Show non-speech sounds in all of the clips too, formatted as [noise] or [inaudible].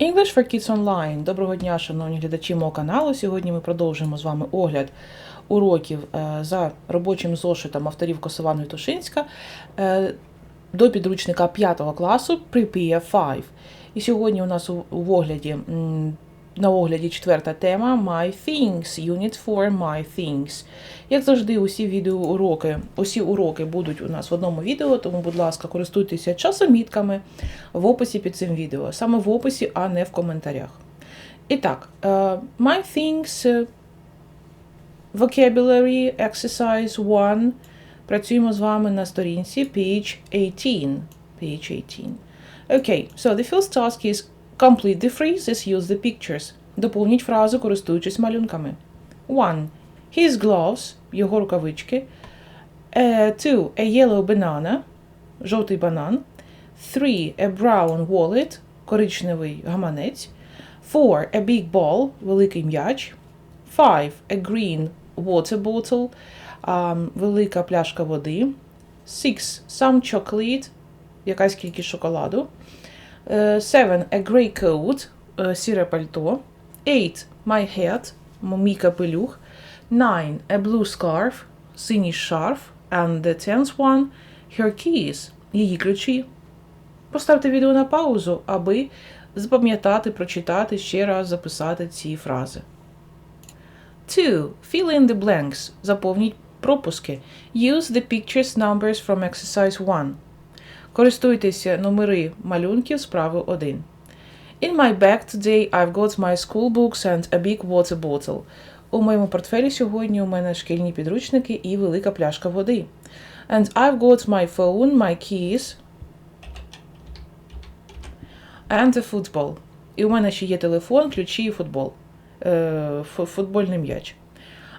English for Kids Online. Доброго дня, шановні глядачі мого каналу. Сьогодні ми продовжуємо з вами огляд уроків е, за робочим зошитом авторів Косованої Тушинська е, до підручника 5 класу Prepare 5. І сьогодні у нас у огляді на огляді четверта тема My Things, Unit 4 My Things. Як завжди, усі відеоуроки, усі уроки будуть у нас в одному відео, тому, будь ласка, користуйтеся часомітками в описі під цим відео. Саме в описі, а не в коментарях. І так, е, My Things е, Vocabulary Exercise 1. Працюємо з вами на сторінці page 18. Page 18. Okay, so the first task is complete the phrases, use the pictures. Доповніть фразу, користуючись малюнками. 1. His gloves, його рукавички. Uh, two, a yellow banana, жовтий банан. Three, a brown wallet, коричневий гаманець. Four, a big ball, великий м'яч. Five, a green water bottle, um, велика пляшка води. Six, some chocolate, якась кількість шоколаду. Е, Seven, a grey coat, е, сіре пальто. Eight, my hat, м- мій капелюх. Nine, a blue scarf, синій шарф. And the tenth one, her keys, її ключі. Поставте відео на паузу, аби запам'ятати, прочитати, ще раз записати ці фрази. 2. Fill in the blanks. Заповніть пропуски. Use the pictures numbers from exercise 1. Користуйтеся номери малюнків справи 1. In my bag today I've got my school books and a big water bottle. У моєму портфелі сьогодні у мене шкільні підручники і велика пляшка води. And I've got my phone, my keys and a football. І у мене ще є телефон, ключі і футбол. Е, футбольний м'яч.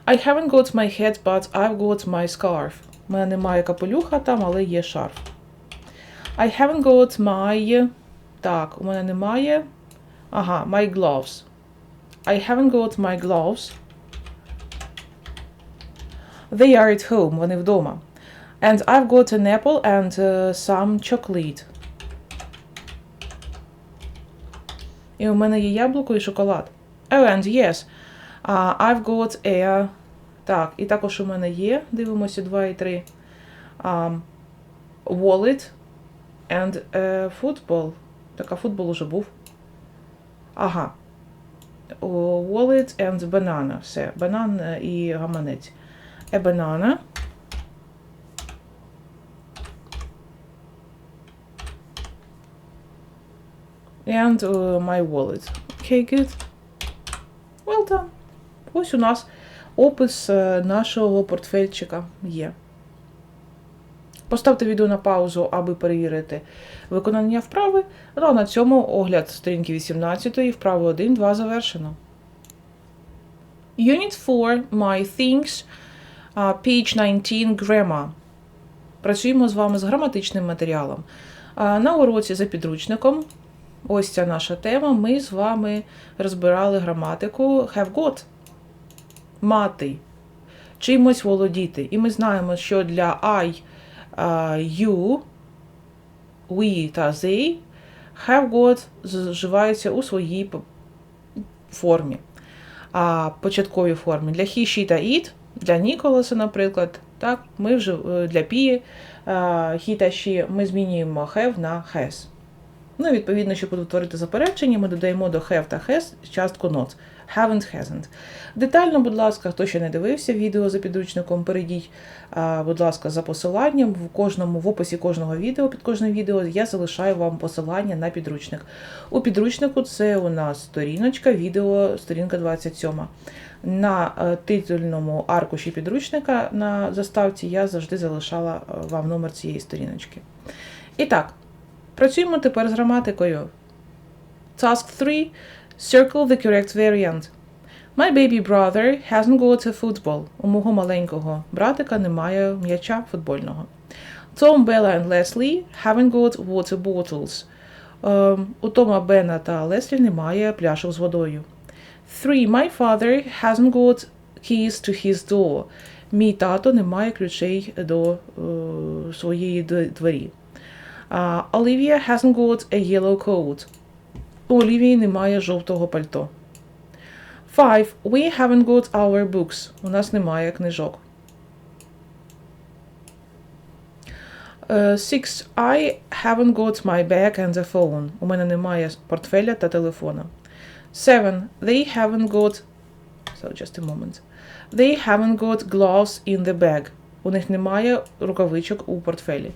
I haven't got my hat, but I've got my scarf. У мене немає капелюха там, але є шарф. I haven't got my. Так, у мене немає. Ага, my gloves. I haven't got my gloves. They are at home. Вони вдома. And I've got an apple and uh, some chocolate. І у мене є яблуко і шоколад. Oh, and yes. Uh, I've got a... Так, і також у мене є, дивимося, 2 і 3. Um, wallet And a football. Так, а футбол уже був. Ага. Wallet and banana. Все. Банан е, і гаманець. A banana. And my wallet. Okay, good. Well done. Ось у нас опис е, нашого портфельчика є. Поставте відео на паузу, аби перевірити виконання вправи. Ну а на цьому огляд сторінки 18 вправи 1, 2 завершено. Unit 4 My Things, page 19 Grammar. Працюємо з вами з граматичним матеріалом. На уроці за підручником, ось ця наша тема. Ми з вами розбирали граматику have got. Мати. Чимось володіти. І ми знаємо, що для I, you, we та they have got зживаються у своїй формі. А початковій формі для he, she та it, для Ніколаса, наприклад, так, ми вже е, для Пії, е, he та she ми змінюємо have на has. Ну, відповідно, щоб утворити заперечення, ми додаємо до have та has частку not. Haven't, hasn't. Детально, будь ласка, хто ще не дивився відео за підручником, перейдіть, будь ласка, за посиланням в кожному в описі кожного відео під кожним відео я залишаю вам посилання на підручник. У підручнику це у нас сторіночка, відео, сторінка 27. На е, титульному аркуші підручника на заставці я завжди залишала е, вам номер цієї сторіночки. І так, працюємо тепер з граматикою. Task 3. Circle the correct variant. My baby brother hasn't got a football. У мого маленького братика немає м'яча футбольного. Tom, Bella and Leslie haven't got water bottles. Ем, у Тома, Бена та Леслі немає пляшок з водою. Three. My father hasn't got keys to his door. Мій тато не має ключей до е, своєї двері. Uh, Olivia hasn't got a yellow coat. У Олівії немає жовтого пальто. Five. We haven't got our books. У нас немає книжок. Е, Six. I haven't got my bag and the phone. У мене немає портфеля та телефона. Seven. They haven't got. So just a moment. They haven't got gloves in the bag. У них немає рукавичок у портфелі.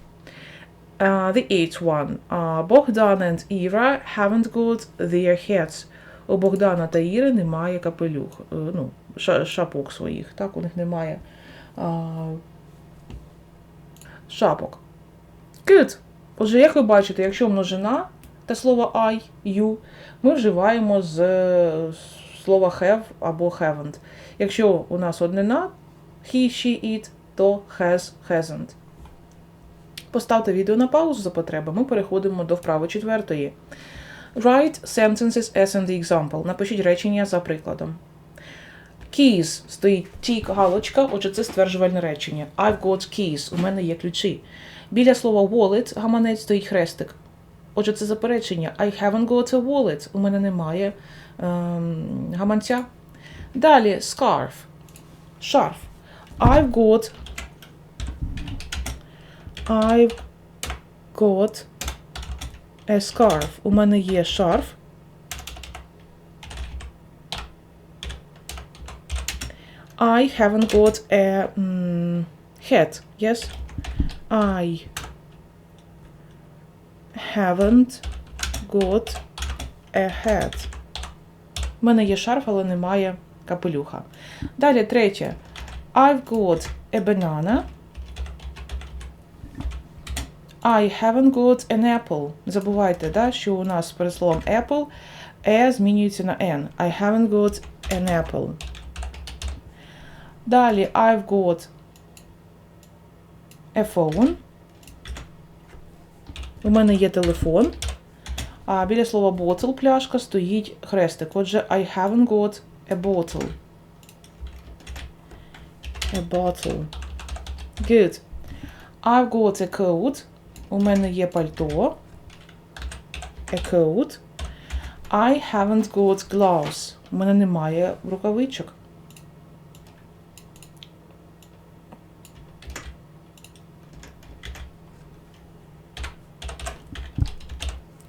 Uh, the eighth one. Uh, Богдан and Іра haven't got their hats. У Богдана та Іри немає капелюх, е, ну, шапок своїх. Так, у них немає uh, шапок. Good. Отже, як ви бачите, якщо множина та слово I, you, ми вживаємо з е, слова have або haven't. Якщо у нас однина he, she, it, то has, hasn't. Поставте відео на паузу за потреби. Ми переходимо до вправи четвертої. Write sentences as in the example. Напишіть речення за прикладом. Keys стоїть тік галочка, отже, це стверджувальне речення. I've got keys. У мене є ключі. Біля слова wallet гаманець стоїть хрестик. Отже, це заперечення. I haven't got a wallet. У мене немає ем, гаманця. Далі scarf. Шарф. I've got. I've got a scarf. У мене є шарф. I haven't got a mm, hat. Yes. I haven't got a hat. У мене є шарф, але немає капелюха. Далі третє. I've got a banana. I haven't got an apple. Не Забувайте, да, що у нас перед словом apple e змінюється на n. I haven't got an apple. Далі I've got a phone. У мене є телефон. А біля слова bottle пляшка стоїть хрестик. Отже, I haven't got a bottle. A bottle. Good. I've got a coat. У мене є пальто. A coat. I haven't got gloves. У мене немає рукавичок.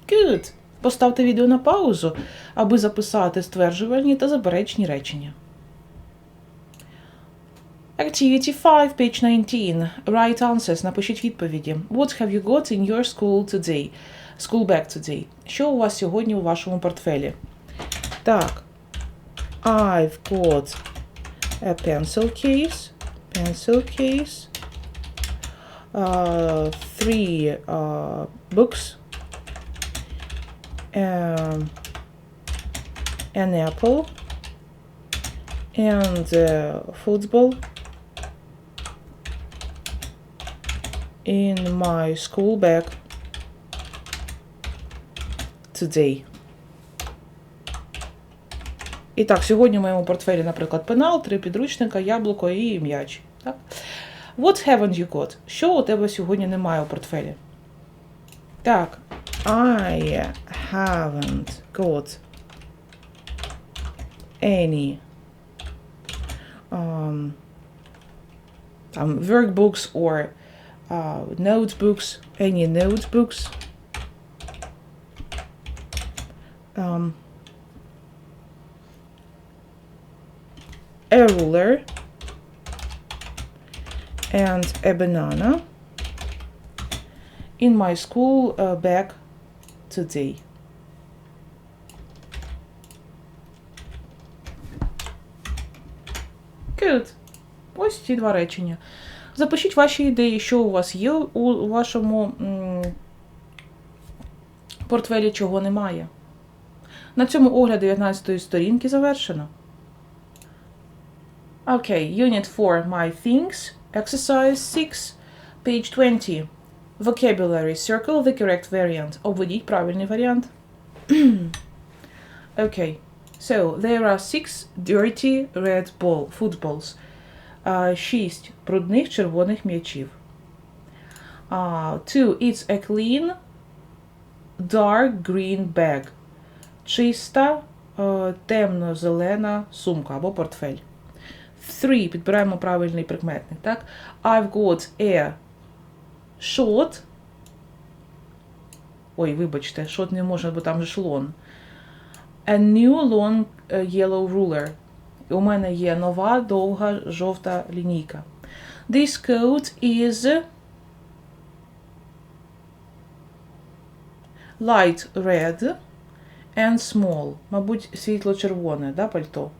Good. Поставте відео на паузу, аби записати стверджувальні та заперечні речення. Activity 5, page 19. Right answers. Напишіть відповіді. What have you got in your school today? School bag today. Що у вас сьогодні у вашому портфелі? Так. I've got a pencil case. Pencil case. Uh, three uh, books. Um, an apple. And uh, football. In my school bag today. І так, сьогодні в моєму портфелі, наприклад, пенал, три підручника, яблуко і м'яч. Так? What haven't you got? Що у тебе сьогодні немає у портфелі? Так. I haven't got any um, um, workbooks or uh, notebooks, any notebooks. Um, a ruler and a banana in my school uh, bag today. Good. Ось ці два речення. Запишіть ваші ідеї, що у вас є у вашому портфелі, чого немає. На цьому огляд 19 сторінки завершено. Okay, Unit 4, My Things, Exercise 6, page 20. Vocabulary, circle the correct variant. Обведіть правильний варіант. okay, so there are six dirty red ball, footballs. Uh, шість брудних червоних м'ячів. Two, it's a clean dark green bag. чиста, е, темно-зелена сумка або портфель. Three. Підбираємо правильний прикметник. Так? I've got a short. Ой, вибачте, short не можна, бо там же long. A new long е, yellow ruler. У мене є нова довга жовта лінійка. This coat is light red and small. Мабуть, світло-червоне, да, пальто?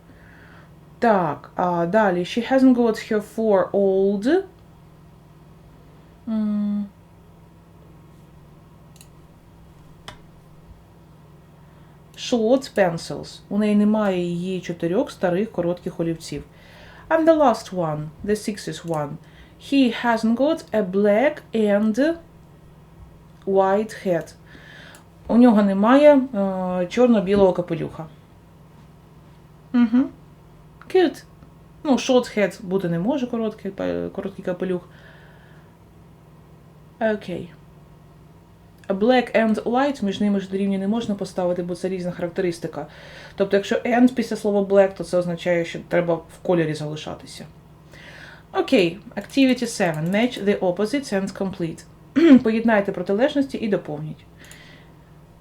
Так, а далі. She hasn't got her four old. Short pencils. У неї немає її чотирьох старих коротких олівців. And the last one, the sixth one. He hasn't got a black and white hat. У нього немає е, чорно-білого капелюха. Угу. Cute. Ну, short hat бути не може, короткий, короткий капелюх. Окей. А Black and white між ними ж дорівнює не можна поставити, бо це різна характеристика. Тобто, якщо and після слова black, то це означає, що треба в кольорі залишатися. Окей, Activity 7. Match the opposites and complete. [clears throat] Поєднайте протилежності і доповніть.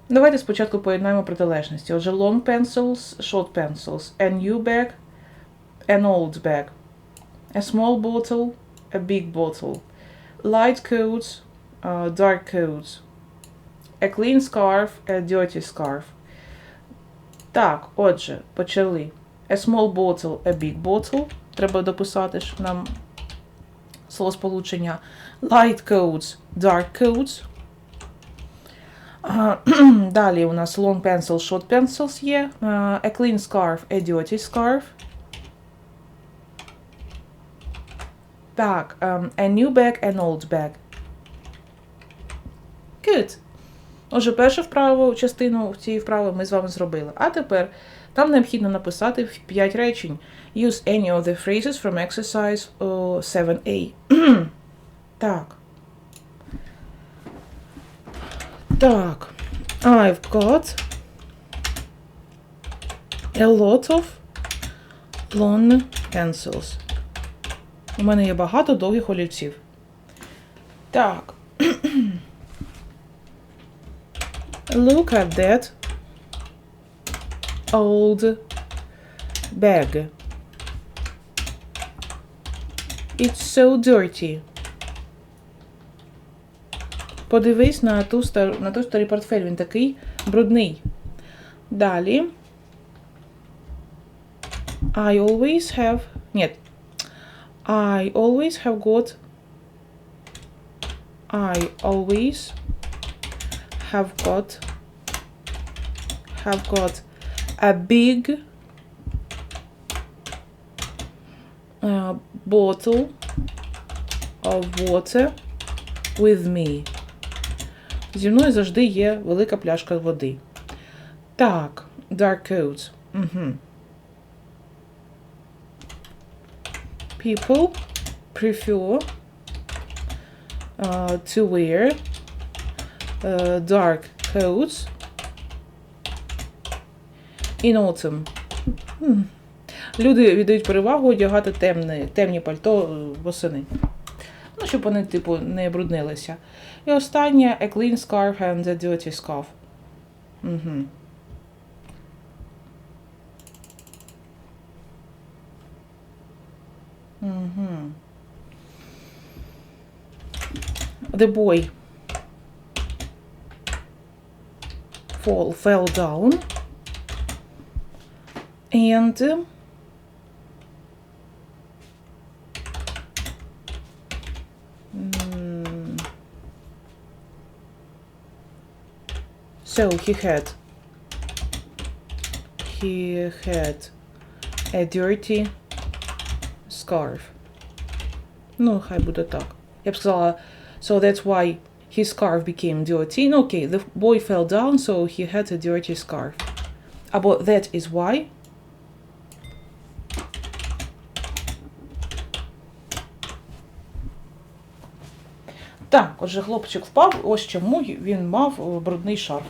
Давайте спочатку поєднаємо протилежності. Отже, long pencils, short pencils, a new bag, an old bag, a small bottle, a big bottle, light coats, uh, dark coats, a clean scarf, a dirty scarf. Так, отже, почали. A small bottle, a big bottle. Треба дописати ж нам словосполучення. Light coats, dark coats. Далі у нас long pencil, short pencils є. A clean scarf, a dirty scarf. Так, ем, a new bag, an old bag. Good. Отже, першу вправу, частину цієї вправи ми з вами зробили. А тепер там необхідно написати 5 речень. Use any of the phrases from exercise uh, 7a. [clears throat] так. Так. I've got a lot of long pencils. У мене є багато довгих олівців. Так. Look at that old bag. It's so dirty. Подивись на ту стар... на той старий портфель, він такий брудний. Далі. I always have. Ні. I always have got. I always have got. Have got a big uh, bottle of water with me. Зі мною завжди є велика пляшка води. Так, dark coats. Угу. People prefer uh, to wear uh, dark coats in autumn. М. Люди віддають перевагу одягати темне, темні пальто е, восени. Ну, щоб вони, типу, не бруднилися. І останнє a clean scarf and a dirty scarf. Угу. Угу. The boy fall fell down and um, mm, so he had he had a dirty scarf. Ну, хай буде так. Я б сказала, so that's why his scarf became dirty. Ну, окей, the boy fell down, so he had a dirty scarf. Або that is why. Так, отже, хлопчик впав, ось чому він мав е, брудний шарф.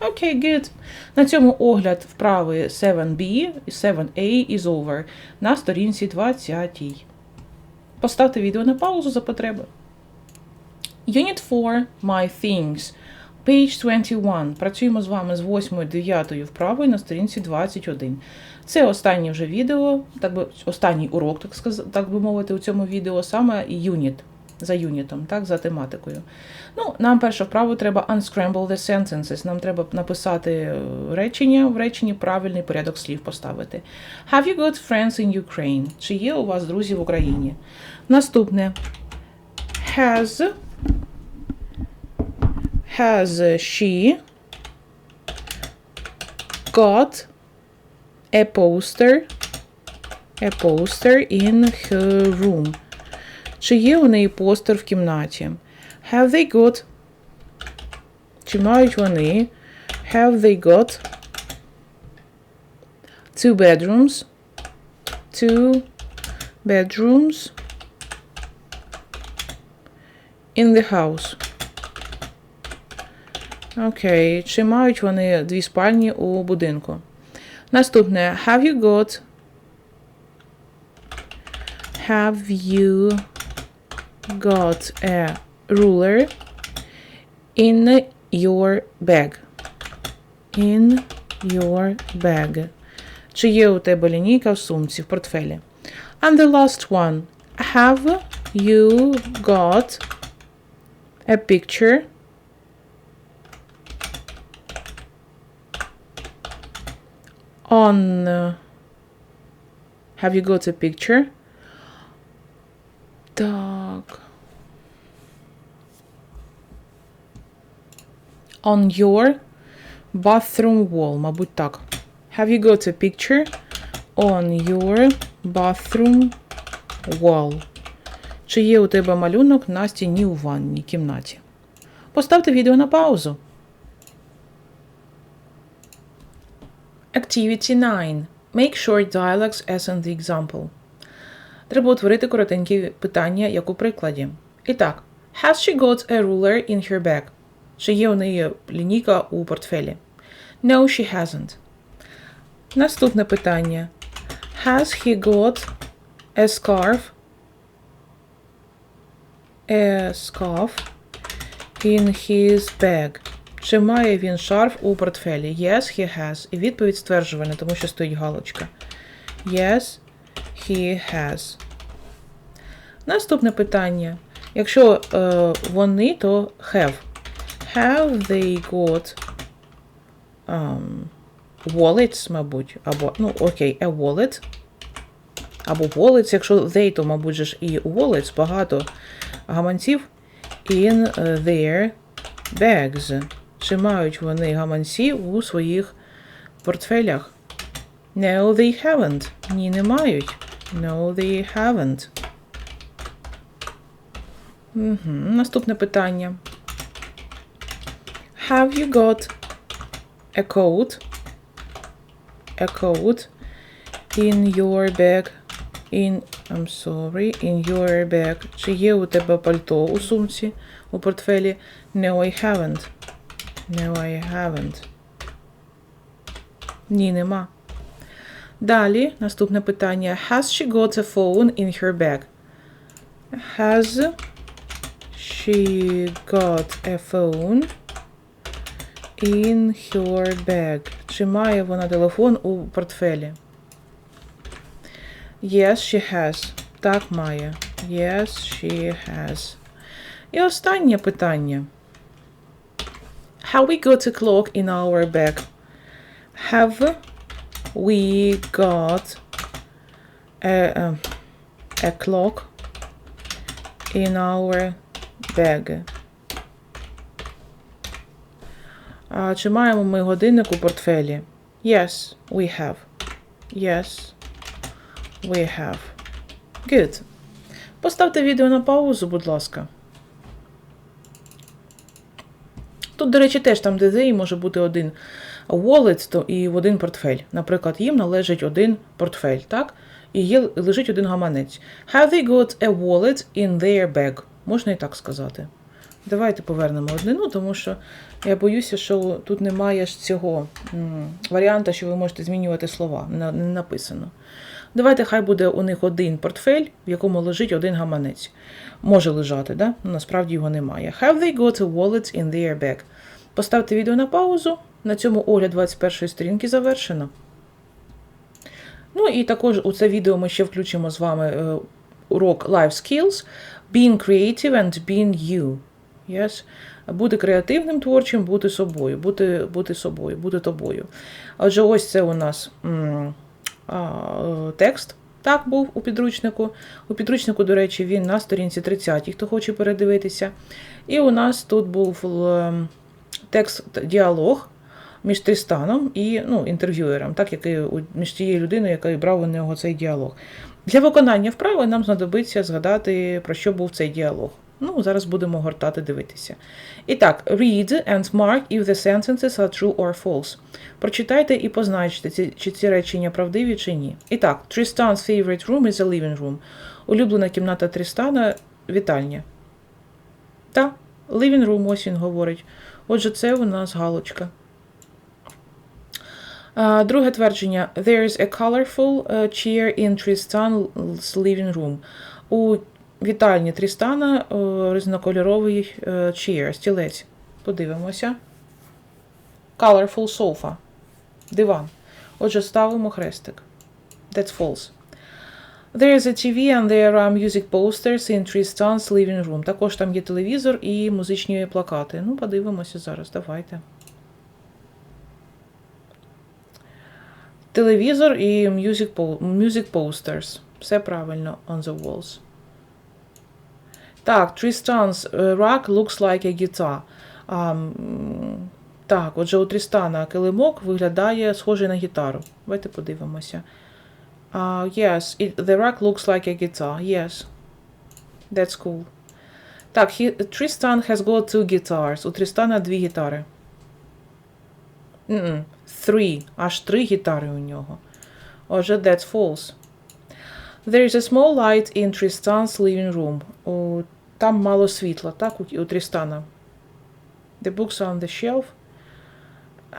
Окей, good. На цьому огляд вправи 7b і 7a is over на сторінці 20. Поставте відео на паузу за потреби. Unit 4 My Things. Page 21. Працюємо з вами з 8 9 вправою на сторінці 21. Це останнє вже відео, так би останній урок, так сказ, так би мовити, у цьому відео саме юніт за юнітом, так, за тематикою. Ну, нам першу вправу треба unscramble the sentences. Нам треба написати е, речення, в реченні правильний порядок слів поставити. Have you got friends in Ukraine? Чи є у вас друзі в Україні? Наступне. Has has she got a poster a poster in her room? Чи є у неї постер в кімнаті? Have they got? Чи мають вони? Have they got two bedrooms? Two bedrooms in the house. Окей. Чи мають вони дві спальні у будинку? Наступне. Have you got Have you got a ruler in your bag? In your bag. Чи є у тебе лінійка в сумці, в портфелі? And the last one. Have you got a picture On uh, have you got a picture так on your bathroom wall мабуть так have you got a picture on your bathroom wall чи є у тебе малюнок на стіні у ванній кімнаті поставте відео на паузу Activity 9. Make short dialogues as in the example. Треба утворити коротенькі питання, як у прикладі. І так, Has she got a ruler in her bag? Чи є у неї лінійка у портфелі? No, she hasn't. Наступне питання. Has he got a scarf? A scarf in his bag. Чи має він шарф у портфелі? Yes, he has. І відповідь стверджувальна, тому що стоїть галочка. Yes, he has. Наступне питання. Якщо е, вони, то have. Have they got um, wallets, мабуть, або, ну, окей, a wallet. Або wallets, якщо they, то, мабуть, ж і wallets, багато гаманців in their bags. Чи мають вони гаманці у своїх портфелях? No, they haven't. Ні, не мають. No, they haven't. Угу. Наступне питання. Have you got a coat? A coat in your bag? In, I'm sorry, in your bag. Чи є у тебе пальто у сумці, у портфелі? No, I haven't. No, I haven't. Ні, нема. Далі, наступне питання. Has she got a phone in her bag? Has she got a phone in her bag? Чи має вона телефон у портфелі? Yes, she has. Так, має. Yes, she has. І останнє питання. Have we got a clock in our bag? Have we got a, a, a clock in our bag? А, чи маємо ми годинник у портфелі? Yes, we have. Yes, we have. Good. Поставте відео на паузу, будь ласка. Тут, до речі, теж там, they, може бути один wallet то і в один портфель. Наприклад, їм належить один портфель, так? І є, лежить один гаманець. Have they got a wallet in their bag? Можна і так сказати. Давайте повернемо однину, тому що я боюся, що тут немає ж цього варіанта, що ви можете змінювати слова. Не написано. Давайте хай буде у них один портфель, в якому лежить один гаманець. Може лежати, да? Ну, насправді його немає. Have they got a wallet in their bag? Поставте відео на паузу. На цьому огляд 21-ї сторінки завершено. Ну і також у це відео ми ще включимо з вами е, урок Life Skills Being creative and being you. Yes? Бути креативним, творчим, бути собою, бути, бути собою, бути тобою. Отже, ось це у нас м, текст. Так був у підручнику. У підручнику, до речі, він на сторінці 30, хто хоче передивитися. І у нас тут був е, текст діалог між Трістаном і ну, інтерв'юером, так, який між тією людиною, яка брав у нього цей діалог. Для виконання вправи нам знадобиться згадати, про що був цей діалог. Ну, зараз будемо гортати, дивитися. І так, read and mark if the sentences are true or false. Прочитайте і позначте, чи ці речення правдиві чи ні. І так, Tristan's favorite room is a living room. Улюблена кімната Трістана вітальня. Та, living room, ось він говорить. Отже, це у нас галочка. А, Друге твердження. There is a colorful uh, chair in Tristan's living room. У вітальні Трістана uh, різнокольоровий uh, chair, стілець. Подивимося. Colorful sofa. Диван. Отже, ставимо хрестик. That's false. There is a TV and there are music posters in Tristan's living room. Також там є телевізор і музичні плакати. Ну, подивимося зараз, давайте. Телевізор і music, music posters. Все правильно on the walls. Так, Tristan's е, looks like a guitar. А, так, отже, у Трістана килимок виглядає схожий на гітару. Давайте подивимося. Uh, yes, it, the rug looks like a guitar. Yes. That's cool. Так, he, Tristan has got two guitars. У Трістана дві гітари. Mm-mm. Three. Аж три гітари у нього. Отже, that's false. There is a small light in Tristan's living room. У, там мало світла, так, у, у Трістана. The books are on the shelf.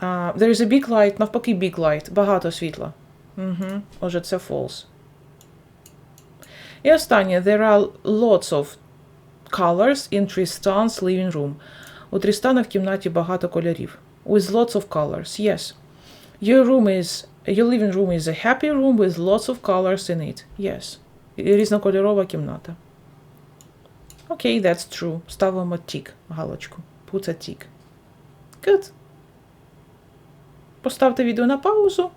Uh, there is a big light, навпаки, big light. Багато світла. Угу. Отже, це false. І останнє. There are lots of colors in Tristan's living room. У Трістана в кімнаті багато кольорів. With lots of colors. Yes. Your room is your living room is a happy room with lots of colors in it. Yes. Різнокольорова кімната. Окей, okay, that's true. Ставимо тік, галочку. Put a tick. Good. Поставте відео на паузу.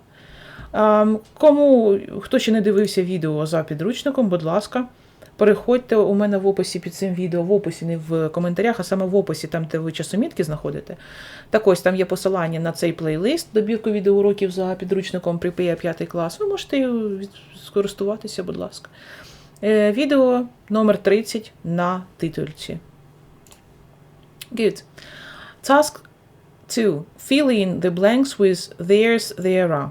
Ем, Кому хто ще не дивився відео за підручником, будь ласка, переходьте у мене в описі під цим відео, в описі, не в коментарях, а саме в описі, там, де ви часомітки знаходите. Так ось там є посилання на цей плейлист, добірку відеоуроків за підручником припия 5 клас. Ви можете скористуватися, будь ласка. Е, Відео номер 30 на титульці. Good. Task 2. Fill in the blanks with theirs, there are.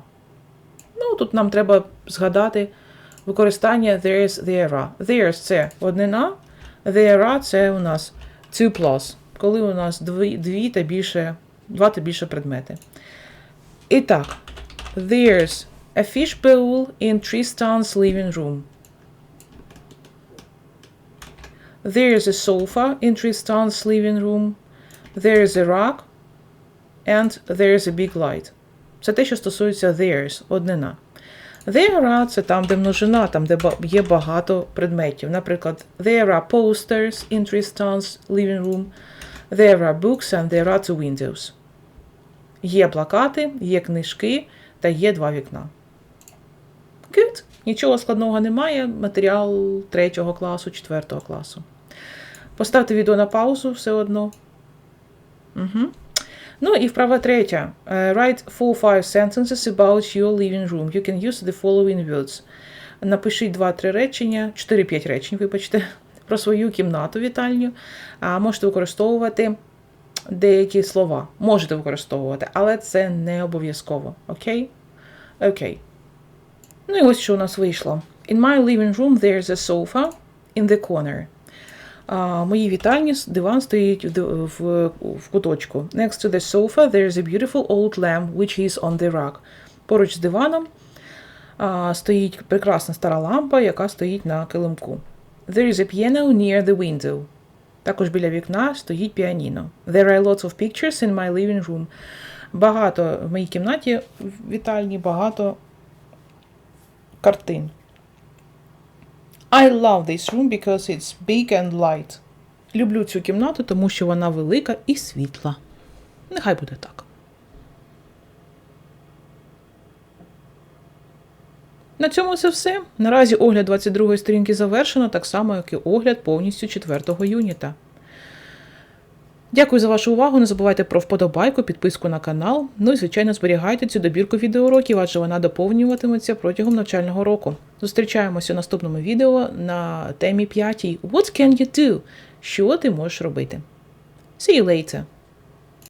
Ну, тут нам треба згадати використання there's, there. There's – це однина, there це у нас two plus, коли у нас дві, дві та більше, два та більше предмети. І так, there's a fish bowl in Tristan's living room. There's a sofa in Tristan's living room. There's a rug. And there's a big light. Це те, що стосується theirs, однина. There are – це там, де множина, там, де є багато предметів. Наприклад, there are posters in Tristan's living room. There are books and there are two windows. Є плакати, є книжки та є два вікна. Good. Нічого складного немає. Матеріал 3 класу, 4 класу. Поставте відео на паузу все одно. Угу. Ну і вправа третя. Uh, write four five sentences about your living room. You can use the following words. Напишіть 2-3 речення, 4-5 речень, вибачте, про свою кімнату вітальню. А можете використовувати деякі слова. Можете використовувати, але це не обов'язково. Окей? Окей. Ну і ось що у нас вийшло. In my living room there's a sofa in the corner. А, Мої вітальні диван стоїть в, в, в куточку. Next to the sofa there is a beautiful old lamp which is on the rack. Поруч з диваном а, стоїть прекрасна стара лампа, яка стоїть на килимку. There is a piano near the window. Також біля вікна стоїть піаніно. There are lots of pictures in my living room. Багато в моїй кімнаті в вітальні багато картин. I love this room because it's big and light. Люблю цю кімнату, тому що вона велика і світла. Нехай буде так. На цьому це все. Наразі огляд 22 сторінки завершено, так само, як і огляд повністю 4 юніта. Дякую за вашу увагу. Не забувайте про вподобайку, підписку на канал. Ну і, звичайно, зберігайте цю добірку відеоуроків, адже вона доповнюватиметься протягом навчального року. Зустрічаємося у наступному відео на темі 5. What can you do? Що ти можеш робити? See you later!